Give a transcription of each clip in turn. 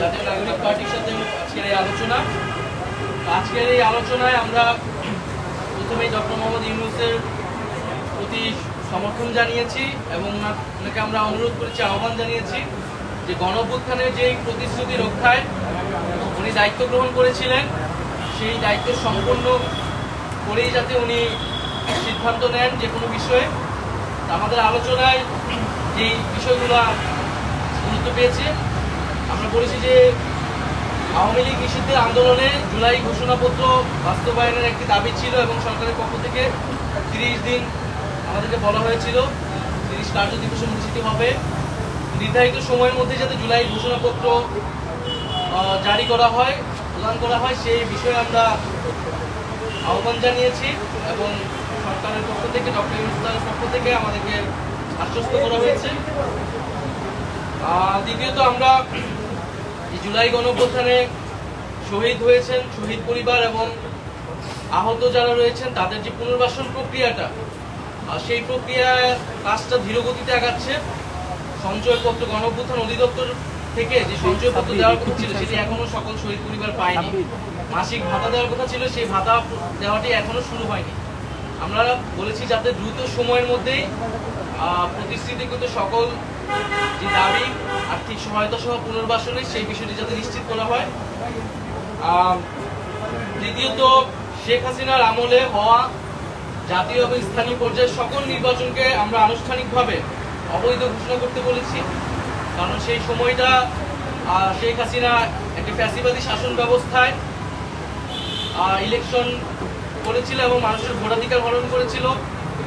জাতীয় নাগরিক পার্টির সাথে আজকের এই আলোচনা। আজকের এই আলোচনায় আমরা প্রথমেই ডক্টর মোহাম্মদ ইউনুসের প্রতি সমর্থন জানিয়েছি এবং ওনাকে আমরা অনুরোধ করেছি, আহ্বান জানিয়েছি যে গণঅভ্যুত্থানের যে প্রতিশ্রুতি রক্ষায় উনি দায়িত্ব গ্রহণ করেছিলেন, সেই দায়িত্ব সম্পন্ন করেই যাতে উনি সিদ্ধান্ত নেন যে কোনো বিষয়ে। আমাদের আলোচনায় যেই বিষয়গুলো গুরুত্ব পেয়েছে আমরা বলেছি যে আওয়ামী লীগ নিষিদ্ধের আন্দোলনে জুলাই ঘোষণাপত্র বাস্তবায়নের একটি দাবি ছিল এবং সরকারের পক্ষ থেকে তিরিশ দিন আমাদেরকে বলা হয়েছিল, তিরিশ কার্য দিবস অনুষ্ঠিত হবে। নির্ধারিত সময়ের মধ্যে যাতে জুলাই ঘোষণাপত্র জারি করা হয়, প্রদান করা হয়, সেই বিষয়ে আমরা আহ্বান জানিয়েছি এবং সরকারের পক্ষ থেকে, ডক্টর ইউনুসের পক্ষ থেকে আমাদেরকে আশ্বস্ত করা হয়েছে। দ্বিতীয়ত আমরা জুলাই গণঅভ্যুত্থানে শহীদ হয়েছেন শহীদ পরিবার এবং আহত যারা রয়েছেন তাদের যে পুনর্বাসন প্রক্রিয়াটা সেই প্রক্রিয়া কাজটা ধীরগতিতে আগাচ্ছে। সঞ্চয়পত্র গণঅভ্যুত্থান অধিদপ্তর থেকে যে সঞ্চয়পত্র দেওয়ার কথা ছিল সেটি এখনও সকল শহীদ পরিবার পায়নি। মাসিক ভাতা দেওয়ার কথা ছিল সেই ভাতা দেওয়াটি এখনও শুরু হয়নি। আমরা বলেছি যাতে দ্রুত সময়ের মধ্যেই আহ, প্রতিশ্রুতিকৃত সকল যে দাবি, আর্থিক সহায়তা সহ পুনর্বাসনে সেই বিষয়টি যাতে নিশ্চিত করা হয়। দ্বিতীয়ত, শেখ হাসিনার আমলে হওয়া জাতীয় এবং স্থানীয় পর্যায়ের সকল নির্বাচনকে আমরা আনুষ্ঠানিকভাবে অবৈধ ঘোষণা করতে বলেছি। কারণ সেই সময়টা শেখ হাসিনা একটি ফ্যাসিবাদী শাসন ব্যবস্থায় ইলেকশন করেছিল এবং মানুষের ভোটাধিকার হরণ করেছিল।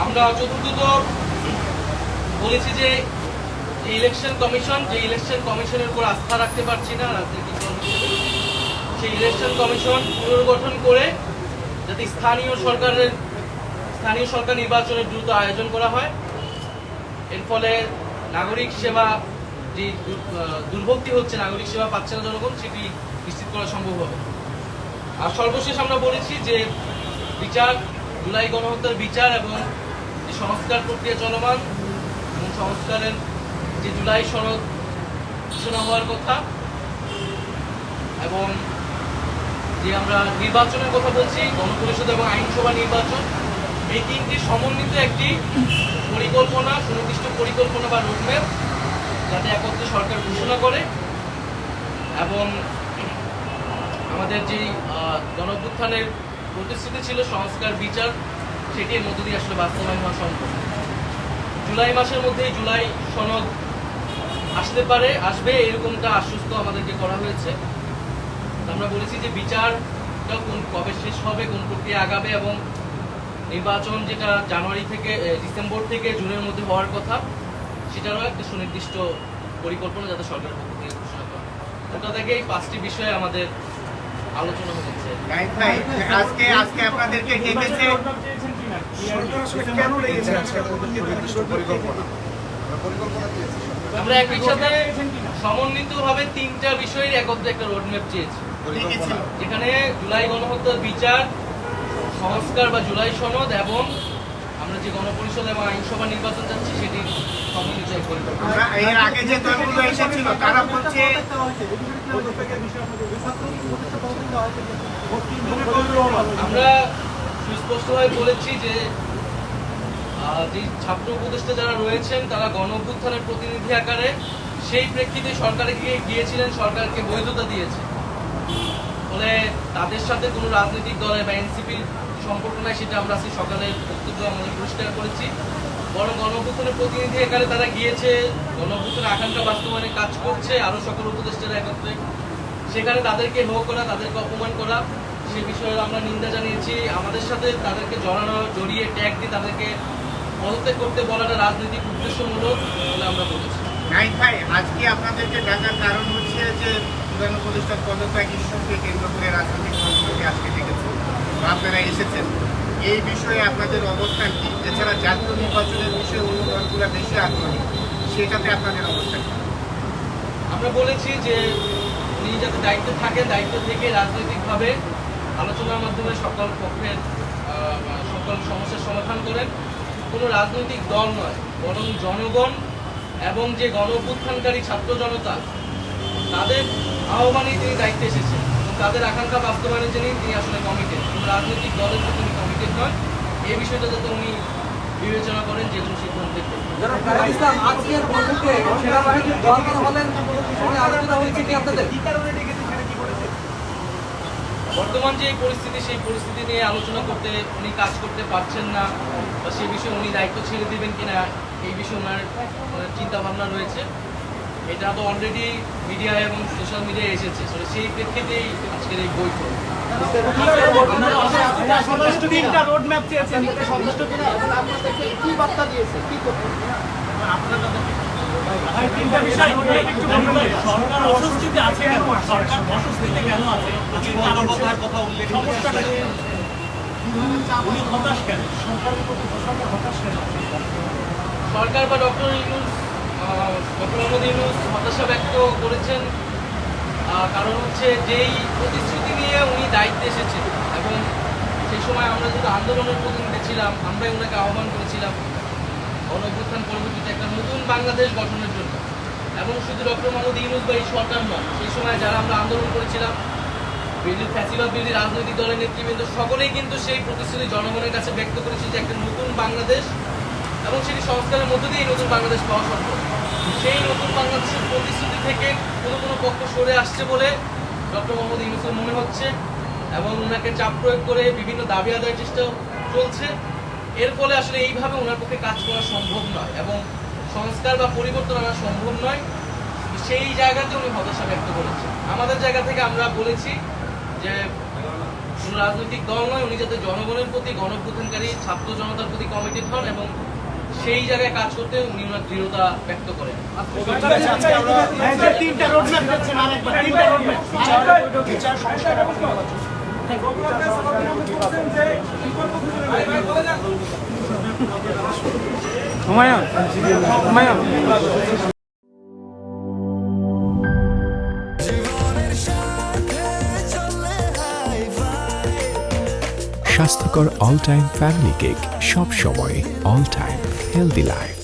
আমরা চতুর্থত বলেছি যে ইলেকশন কমিশন যে ইলেকশন কমিশনের উপর আস্থা রাখতে পারছি না রাজনৈতিক সেই ইলেকশন কমিশন পুনর্গঠন করে যাতে স্থানীয় সরকারের স্থানীয় সরকার নির্বাচনের দ্রুত আয়োজন করা হয়। এর ফলে নাগরিক সেবা যে দু- আহ, দুর্ভোগটি হচ্ছে নাগরিক সেবা পাচ্ছে না জনগণ সেটি নিশ্চিত করা সম্ভব হবে। আর সর্বশেষ আমরা বলেছি যে বিচার জুলাই গণহত্যার বিচার এবং যে সংস্কার প্রক্রিয়া চলমান এবং সংস্কারের যে জুলাই সনদ ঘোষণা হওয়ার কথা এবং যে আমরা নির্বাচনের কথা বলছি, গণপরিষদ এবং আইনসভা নির্বাচন, এই তিনটি সমন্বিত একটি পরিকল্পনা, সুনির্দিষ্ট পরিকল্পনা বা রোডম্যাপ যাতে একত্রে সরকার ঘোষণা করে এবং আমাদের যে গণঅভ্যুত্থানের প্রতিশ্রুতি ছিল সংস্কার বিচার সেটির মধ্য দিয়ে আসলে বাস্তবায়ন হওয়া সম্ভব। জুলাই মাসের মধ্যেই জুলাই সনদ আসতে পারে, আসবে, এরকমটা আশ্বস্ত আমাদেরকে করা হয়েছে। আমরা বলেছি যে বিচারটা কোন, কবে শেষ হবে, কোন প্রক্রিয়া আগাবে এবং নির্বাচন যেটা জানুয়ারি থেকে ডিসেম্বর থেকে জুনের মধ্যে হওয়ার কথা, সেটারও একটা সুনির্দিষ্ট পরিকল্পনা যাতে সরকারের পক্ষ থেকে ঘোষণা করা ওটা থেকে এই পাঁচটি বিষয়ে আমাদের আলোচনা হয়েছে আজকে আজকে আপনাদেরকে ডেকেছে সরকার আসলে কেন লেগেছে আজকে পরিকল্পনা পরিকল্পনা দিয়েছি আমরা একই সাথে সমন্বিতভাবে তিনটা বিষয়ের একত্রে একটা রোডম্যাপ চেয়েছি। কি কি ছিল যেখানে জুলাই গণহত্যার বিচার সংস্কার বা জুলাই সনদ এবং আমরা যে গণপরিষদ এবং আইনসভা নির্বাচন চাচ্ছি সেটি সমন্বিত পরিকল্পনা। এর আগে যে দলগুলো এসেছিল তারা বলছে আমরা সুস্পষ্টভাবে বলেছি যে যে ছাত্র উপদেষ্টা যারা রয়েছেন, তারা গণ অভ্যুত্থানের প্রতিনিধি আকারে সেই প্রেক্ষিতে সরকারে গিয়ে গিয়েছিলেন, সরকারকে বৈধতা দিয়েছে। ফলে তাদের সাথে কোনো রাজনৈতিক দলে বা এনসিপির সম্পর্ক নাই, সেটা আমরা আজকে সকালে বক্তব্য আমাদের পরিষ্কার করেছি। বরং গণ অভ্যুত্থানের প্রতিনিধি আকারে তারা গিয়েছে গণ অভ্যুত্থানের আকাঙ্ক্ষা বাস্তবায়নে কাজ করছে আরও সকল উপদেষ্টারা একত্রে। সেখানে তাদেরকে হো করা, তাদেরকে অপমান করা সে বিষয়ে আমরা নিন্দা জানিয়েছি। আমাদের সাথে তাদেরকে জড়ানো জড়িয়ে ট্যাগ দিয়ে তাদেরকে পদত্যাগ করতে বলাটা রাজনৈতিক উদ্দেশ্যমূলক বলে আমরা বলেছি। রাইট ভাই আজকে আপনাদেরকে ডাকার কারণ হচ্ছে যে প্রধান পদত্যাগ ইস্যুকে কেন্দ্র করে রাজনৈতিক দলগুলোকে আজকে ডেকেছে আপনারা এসেছেন। এই বিষয়ে আপনাদের অবস্থান কি? এছাড়া জাতীয় নির্বাচনের বিষয়ে অন্য দলগুলো বেশি আগ্রহী সেটাতে আপনাদের অবস্থান আমরা বলেছি যে উনি যাতে দায়িত্বে থাকেন দায়িত্ব থেকে রাজনৈতিকভাবে আলোচনার মাধ্যমে সকল পক্ষের সকল সমস্যার সমাধান করেন কোনো রাজনৈতিক দল নয়, বরং জনগণ এবং যে গণ ছাত্র জনতা, তাদের আহ্বানেই তিনি দায়িত্বে এসেছেন তাদের আকাঙ্ক্ষা বাস্তবায়নের জন্যই তিনি আসলে কমিটেড কোনো রাজনৈতিক দলের প্রতি তিনি কমিটেড নয়। এই বিষয়টা যাতে উনি বিবেচনা করেন যে কোনো ইসলাম, আজকের সেনাবাহিনীর হলেন আলোচনা হয়েছে কি আপনাদের? বর্তমান যে পরিস্থিতি সেই পরিস্থিতি নিয়ে আলোচনা করতে উনি কাজ করতে পারছেন না বা সেই বিষয়ে উনি দায়িত্ব ছেড়ে দিবেন কিনা এই বিষয়ে ওনার চিন্তাভাবনা রয়েছে। এটা তো অলরেডি মিডিয়া এবং সোশ্যাল মিডিয়ায় এসেছে সেই প্রেক্ষিতেই আজকের এই বৈঠক তিনটা সরকার বা ডক্টর ইউনুস ডক্টর মোহাম্মদ ইউনুস হতাশা ব্যক্ত করেছেন। কারণ হচ্ছে যেই প্রতিশ্রুতি নিয়ে উনি দায়িত্বে এসেছেন, এবং সেই সময় আমরা যেহেতু আন্দোলনের প্রতিনিধি ছিলাম, আমরাই ওনাকে আহ্বান করেছিলাম। গণঅভ্যুত্থান পরবর্তীতে একটা নতুন বাংলাদেশ গঠনের জন্য। এবং শুধু ডক্টর মোহাম্মদ ইউনুস বা এই সরকার নয়, সেই সময় যারা আমরা আন্দোলন করেছিলাম বিরোধী ফ্যাসিবাদ বিরোধী রাজনৈতিক দলের নেতৃবৃন্দ, সকলেই কিন্তু সেই প্রতিশ্রুতি জনগণের কাছে ব্যক্ত করেছে যে একটা নতুন বাংলাদেশ এবং সেটি সংস্কারের মধ্য দিয়ে নতুন বাংলাদেশ পাওয়া সম্ভব। সেই নতুন বাংলাদেশের প্রতিশ্রুতি থেকে কোনো কোনো পক্ষ সরে আসছে বলে ডক্টর মোহাম্মদ ইউনুসের মনে হচ্ছে এবং ওনাকে চাপ প্রয়োগ করে বিভিন্ন দাবি আদায়ের চেষ্টা চলছে। এর ফলে আসলে এইভাবে ওনার পক্ষে কাজ করা সম্ভব নয় এবং সংস্কার বা পরিবর্তন আনা সম্ভব নয় সেই জায়গাতে উনি হতাশা ব্যক্ত করেছেন আমাদের জায়গা থেকে আমরা বলেছি যে কোনো রাজনৈতিক দল নয় উনি যাতে জনগণের প্রতি গণপ্রধানকারী ছাত্র জনতার প্রতি কমিটেড হন এবং সেই জায়গায় কাজ করতে উনি ওনার দৃঢ়তা ব্যক্ত করেন বিচার সংস্কার এবং নির্বাচন। স্বাস্থ্যকর অল টাইম ফ্যামিলি কেক সব সময় অল টাইম হেলদি লাইফ